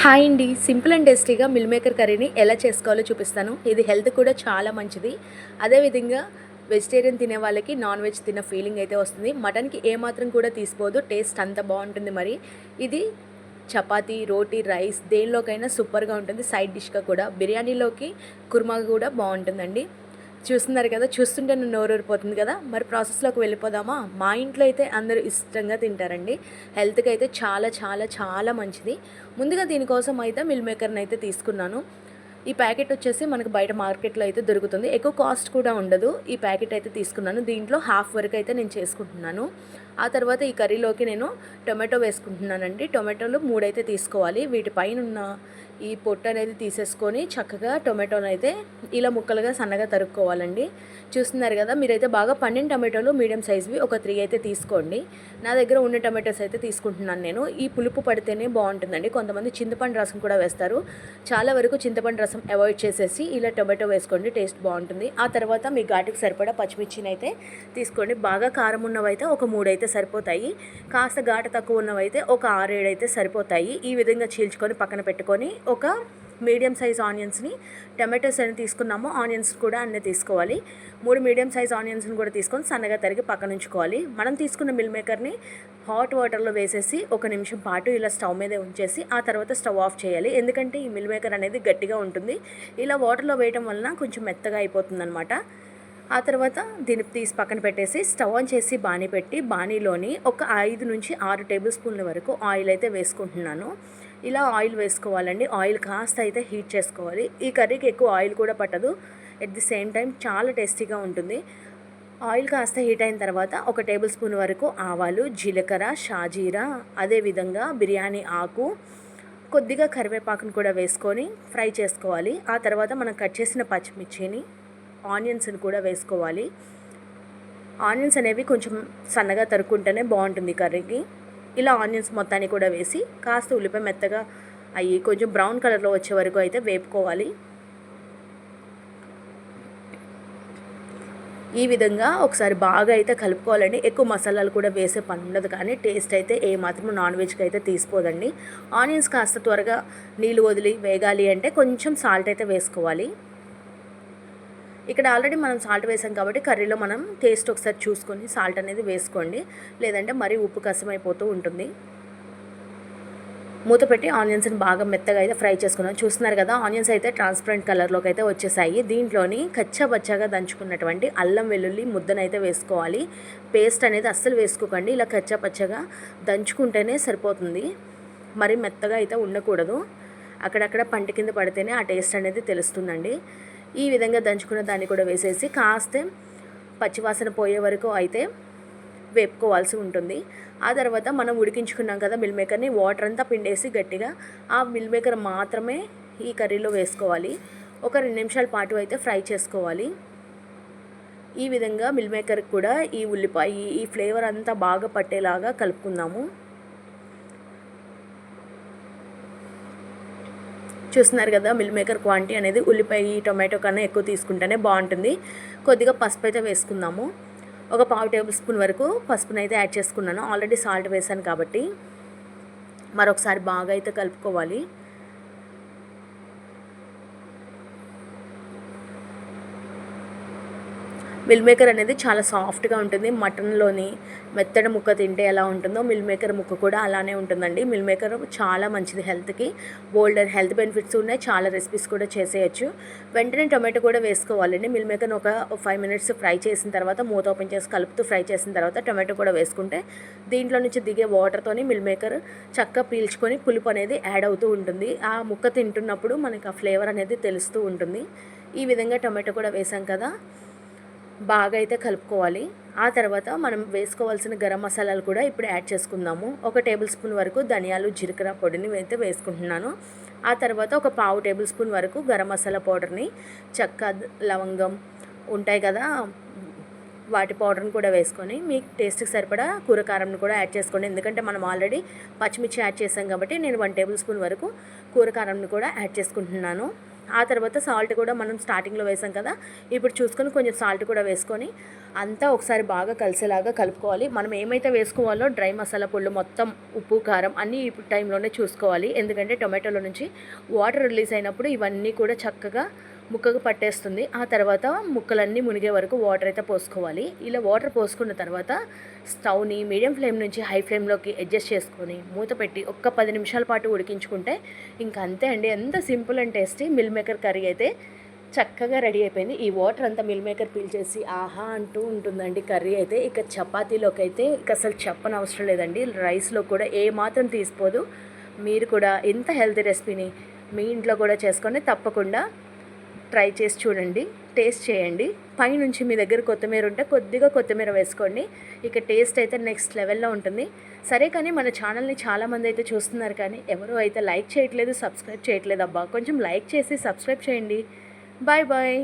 Hi అండి. Simple and టేస్టీగా meal maker కర్రీని ఎలా చేసుకోవాలో చూపిస్తాను. ఇది హెల్త్ కూడా చాలా మంచిది. అదేవిధంగా వెజిటేరియన్ తినే వాళ్ళకి నాన్ వెజ్ తిన్న ఫీలింగ్ అయితే వస్తుంది. మటన్కి ఏమాత్రం కూడా తీసిపోదు టేస్ట్ అంత బాగుంటుంది మరి. ఇది చపాతీ రోటీ రైస్ దేనిలోకైనా సూపర్గా ఉంటుంది. సైడ్ డిష్గా కూడా. బిర్యానీలోకి కుర్మా కూడా బాగుంటుందండి. చూస్తున్నారు కదా చూస్తుంటే నన్ను నోరూరిపోతుంది కదా. మరి ప్రాసెస్లోకి వెళ్ళిపోదామా? మా ఇంట్లో అయితే అందరూ ఇష్టంగా తింటారండి. హెల్త్కి అయితే చాలా చాలా చాలా మంచిది. ముందుగా దీనికోసం అయితే మిల్ మేకర్ని అయితే తీసుకున్నాను. ఈ ప్యాకెట్ వచ్చేసి మనకు బయట మార్కెట్లో అయితే దొరుకుతుంది. ఎక్కువ కాస్ట్ కూడా ఉండదు. ఈ ప్యాకెట్ అయితే తీసుకున్నాను. దీంట్లో హాఫ్ వరకు అయితే నేను చేసుకుంటున్నాను. ఆ తర్వాత ఈ కర్రీలోకి నేను టొమాటో వేసుకుంటున్నానండి. టొమాటోలు మూడైతే తీసుకోవాలి. వీటిపైన ఉన్న ఈ పొట్టు అనేది తీసేసుకొని చక్కగా టొమాటోని అయితే ఇలా ముక్కలుగా సన్నగా తరుక్కోవాలండి. చూస్తున్నారు కదా మీరైతే బాగా పండిన టమాటోలు మీడియం సైజ్వి ఒక త్రీ అయితే తీసుకోండి. నా దగ్గర ఉన్న టమాటోస్ అయితే తీసుకుంటున్నాను నేను. ఈ పులుపు పడితేనే బాగుంటుందండి. కొంతమంది చింతపండు రసం కూడా వేస్తారు. చాలా వరకు చింతపండు రసం అవాయిడ్ చేసేసి ఇలా టొమాటో వేసుకోండి టేస్ట్ బాగుంటుంది. ఆ తర్వాత మీ ఘాటుకు సరిపడా పచ్చిమిర్చిని అయితే తీసుకోండి. బాగా కారం ఉన్నవైతే ఒక మూడైతే అయితే సరిపోతాయి. కాస్త ఘాటు తక్కువ ఉన్నవైతే ఒక ఆరేడు అయితే సరిపోతాయి. ఈ విధంగా చీల్చుకొని పక్కన పెట్టుకొని ఒక మీడియం సైజ్ ఆనియన్స్ని టమాటోస్ అని తీసుకున్నాము. ఆనియన్స్ కూడా అన్నీ తీసుకోవాలి. మూడు మీడియం సైజ్ ఆనియన్స్ని కూడా తీసుకొని సన్నగా తరిగి పక్కన ఉంచుకోవాలి. మనం తీసుకున్న మిల్ మేకర్ని హాట్ వాటర్లో వేసేసి ఒక నిమిషం పాటు ఇలా స్టవ్ మీదే ఉంచేసి ఆ తర్వాత స్టవ్ ఆఫ్ చేయాలి. ఎందుకంటే ఈ మిల్ మేకర్ అనేది గట్టిగా ఉంటుంది. ఇలా వాటర్లో వేయటం వలన కొంచెం మెత్తగా అయిపోతుంది ఆ తర్వాత దీన్ని తీసి పక్కన పెట్టేసి స్టవ్ ఆన్ చేసి బాణీ పెట్టి బాణీలోని ఒక ఐదు నుంచి ఆరు టేబుల్ స్పూన్ల వరకు ఆయిల్ అయితే వేసుకుంటున్నాను. ఇలా ఆయిల్ వేసుకోవాలండి. ఆయిల్ కాస్త అయితే హీట్ చేసుకోవాలి. ఈ కర్రీకి ఎక్కువ ఆయిల్ కూడా పట్టదు. ఎట్ ది సేమ్ టైం చాలా టేస్టీగా ఉంటుంది. ఆయిల్ కాస్త హీట్ అయిన తర్వాత ఒక టేబుల్ స్పూన్ వరకు ఆవాలు జీలకర్ర షాజీరా అదేవిధంగా బిర్యానీ ఆకు కొద్దిగా కరివేపాకును కూడా వేసుకొని ఫ్రై చేసుకోవాలి. ఆ తర్వాత మనం కట్ చేసిన పచ్చిమిర్చిని ఆనియన్స్ని కూడా వేసుకోవాలి. ఆనియన్స్ అనేవి కొంచెం సన్నగా తరుక్కుంటేనే బాగుంటుంది కర్రీకి. ఇలా ఆనియన్స్ మొత్తాన్ని కూడా వేసి కాస్త ఉల్లిపాయ మెత్తగా అయ్యి కొంచెం బ్రౌన్ కలర్లో వచ్చే వరకు అయితే వేపుకోవాలి. ఈ విధంగా ఒకసారి బాగా అయితే కలుపుకోవాలండి. ఎక్కువ మసాలాలు కూడా వేసే పని ఉండదు కానీ టేస్ట్ అయితే ఏ మాత్రం నాన్ వెజ్కి అయితే తీసిపోదండి ఆనియన్స్ కాస్త త్వరగా నీళ్ళు వదిలి వేగాలి అంటే కొంచెం సాల్ట్ అయితే వేసుకోవాలి. ఇక్కడ ఆల్రెడీ మనం సాల్ట్ వేసాం కాబట్టి కర్రీలో మనం టేస్ట్ ఒకసారి చూసుకొని సాల్ట్ అనేది వేసుకోండి. లేదంటే మరీ ఉప్పు కసమైపోతూ ఉంటుంది. మూత పెట్టి ఆనియన్స్ని బాగా మెత్తగా అయితే ఫ్రై చేసుకున్నాం. చూస్తున్నారు కదా ఆనియన్స్ అయితే ట్రాన్స్పరెంట్ కలర్లోకి అయితే వచ్చేసాయి. దీంట్లోని కచ్చబచ్చగా దంచుకున్నటువంటి అల్లం వెల్లుల్లి ముద్దనైతే వేసుకోవాలి. పేస్ట్ అనేది అస్సలు వేసుకోకండి. ఇలా కచ్చపచ్చగా దంచుకుంటేనే సరిపోతుంది. మరి మెత్తగా అయితే ఉండకూడదు. అక్కడక్కడ పంట కింద పడితేనే ఆ టేస్ట్ అనేది తెలుస్తుందండి. ఈ విధంగా దంచుకున్న దాన్ని కూడా వేసేసి కాస్త పచ్చివాసన పోయే వరకు అయితే వేపుకోవాల్సి ఉంటుంది. ఆ తర్వాత మనం ఉడికించుకున్నాం కదా మిల్ మేకర్ని వాటర్ అంతా పిండేసి గట్టిగా ఆ మిల్ మేకర్ మాత్రమే ఈ కర్రీలో వేసుకోవాలి. ఒక రెండు నిమిషాల పాటు అయితే ఫ్రై చేసుకోవాలి. ఈ విధంగా మిల్ మేకర్కి కూడా ఈ ఉల్లిపాయ ఈ ఫ్లేవర్ అంతా బాగా పట్టేలాగా కలుపుకుందాము. చూస్తున్నారు కదా మిల్ మేకర్ క్వాంటిటీ అనేది ఉల్లిపాయ టొమాటో కన్నా ఎక్కువ తీసుకుంటేనే బాగుంటుంది. కొద్దిగా పసుపు అయితే వేసుకుందాము. ఒక పావు టేబుల్ స్పూన్ వరకు పసుపును అయితే యాడ్ చేసుకున్నాను. ఆల్రెడీ సాల్ట్ వేసాను కాబట్టి మరొకసారి బాగా అయితే కలుపుకోవాలి. మిల్ మేకర్ అనేది చాలా సాఫ్ట్గా ఉంటుంది. మటన్లోని మెత్తడి ముక్క తింటే ఎలా ఉంటుందో మిల్ మేకర్ ముక్క కూడా అలానే ఉంటుందండి. మిల్ మేకర్ చాలా మంచిది హెల్త్కి. బోల్డర్ హెల్త్ బెనిఫిట్స్ ఉన్నాయి. చాలా రెసిపీస్ కూడా చేసేయచ్చు. వెంటనే టొమాటో కూడా వేసుకోవాలండి. మిల్ మేకర్ని ఒక ఫైవ్ మినిట్స్ ఫ్రై చేసిన తర్వాత మూత ఓపెన్ చేసి కలుపుతూ ఫ్రై చేసిన తర్వాత టొమాటో కూడా వేసుకుంటే దీంట్లో నుంచి దిగే వాటర్తోని మిల్ మేకర్ చక్కగా పీల్చుకొని పులుపు అనేది యాడ్ అవుతూ ఉంటుంది. ఆ ముక్క తింటున్నప్పుడు మనకి ఆ ఫ్లేవర్ అనేది తెలుస్తూ ఉంటుంది. ఈ విధంగా టొమాటో కూడా వేసాం కదా. బాగా అయితే కలుపుకోవాలి. ఆ తర్వాత మనం వేసుకోవాల్సిన గరం మసాలాలు కూడా ఇప్పుడు యాడ్ చేసుకుందాము. ఒక టేబుల్ స్పూన్ వరకు ధనియాలు జీలకర్ర పొడిని అయితే వేసుకుంటున్నాను. ఆ తర్వాత ఒక పావు టేబుల్ స్పూన్ వరకు గరం మసాలా పౌడర్ని చెక్క లవంగం ఉంటాయి కదా వాటి పౌడర్ని కూడా వేసుకొని మీ టేస్ట్కి సరిపడా కూర కారంని కూడా యాడ్ చేసుకోండి. ఎందుకంటే మనం ఆల్రెడీ పచ్చిమిర్చి యాడ్ చేసాం కాబట్టి నేను వన్ టేబుల్ స్పూన్ వరకు కూర కారంని కూడా యాడ్ చేసుకుంటున్నాను. ఆ తర్వాత సాల్ట్ కూడా మనం స్టార్టింగ్లో వేసాం కదా. ఇప్పుడు చూసుకొని కొంచెం సాల్ట్ కూడా వేసుకొని అంతా ఒకసారి బాగా కలిసేలాగా కలుపుకోవాలి. మనం ఏమైతే వేసుకోవాలో డ్రై మసాలా పొళ్ళు మొత్తం ఉప్పు కారం అన్నీ ఇప్పుడు టైంలోనే చూసుకోవాలి. ఎందుకంటే టొమాటోలో నుంచి వాటర్ రిలీజ్ అయినప్పుడు ఇవన్నీ కూడా చక్కగా ముక్కకు పట్టేస్తుంది. ఆ తర్వాత ముక్కలన్నీ మునిగే వరకు వాటర్ అయితే పోసుకోవాలి. ఇలా వాటర్ పోసుకున్న తర్వాత స్టవ్ని మీడియం ఫ్లేమ్ నుంచి హై ఫ్లేమ్లోకి అడ్జస్ట్ చేసుకొని మూత పెట్టి ఒక్క పది నిమిషాల పాటు ఉడికించుకుంటే ఇంకా అంతే అండి. ఎంత simple and tasty meal maker curry అయితే చక్కగా రెడీ అయిపోయింది. ఈ వాటర్ అంతా మిల్ మేకర్ పీల్చేసి ఆహా అంటూ ఉంటుందండి కర్రీ అయితే. ఇక చపాతీలోకి అయితే ఇక అసలు చెప్పని అవసరం లేదండి. రైస్లో కూడా ఏ మాత్రం తీసిపోదు. మీరు కూడా ఇంత హెల్తీ రెసిపీని మీ ఇంట్లో కూడా చేసుకొని తప్పకుండా ట్రై చేసి చూడండి టేస్ట్ చేయండి. పైనుంచి మీ దగ్గర కొత్తిమీర ఉంటే కొద్దిగా కొత్తిమీర వేసుకోండి. ఇక టేస్ట్ అయితే నెక్స్ట్ లెవెల్లో ఉంటుంది. సరే కానీ మన ఛానల్ని చాలామంది అయితే చూస్తున్నారు కానీ ఎవరు అయితే లైక్ చేయట్లేదు సబ్స్క్రైబ్ చేయట్లేదు అబ్బా. కొంచెం లైక్ చేసి సబ్స్క్రైబ్ చేయండి. Bye bye.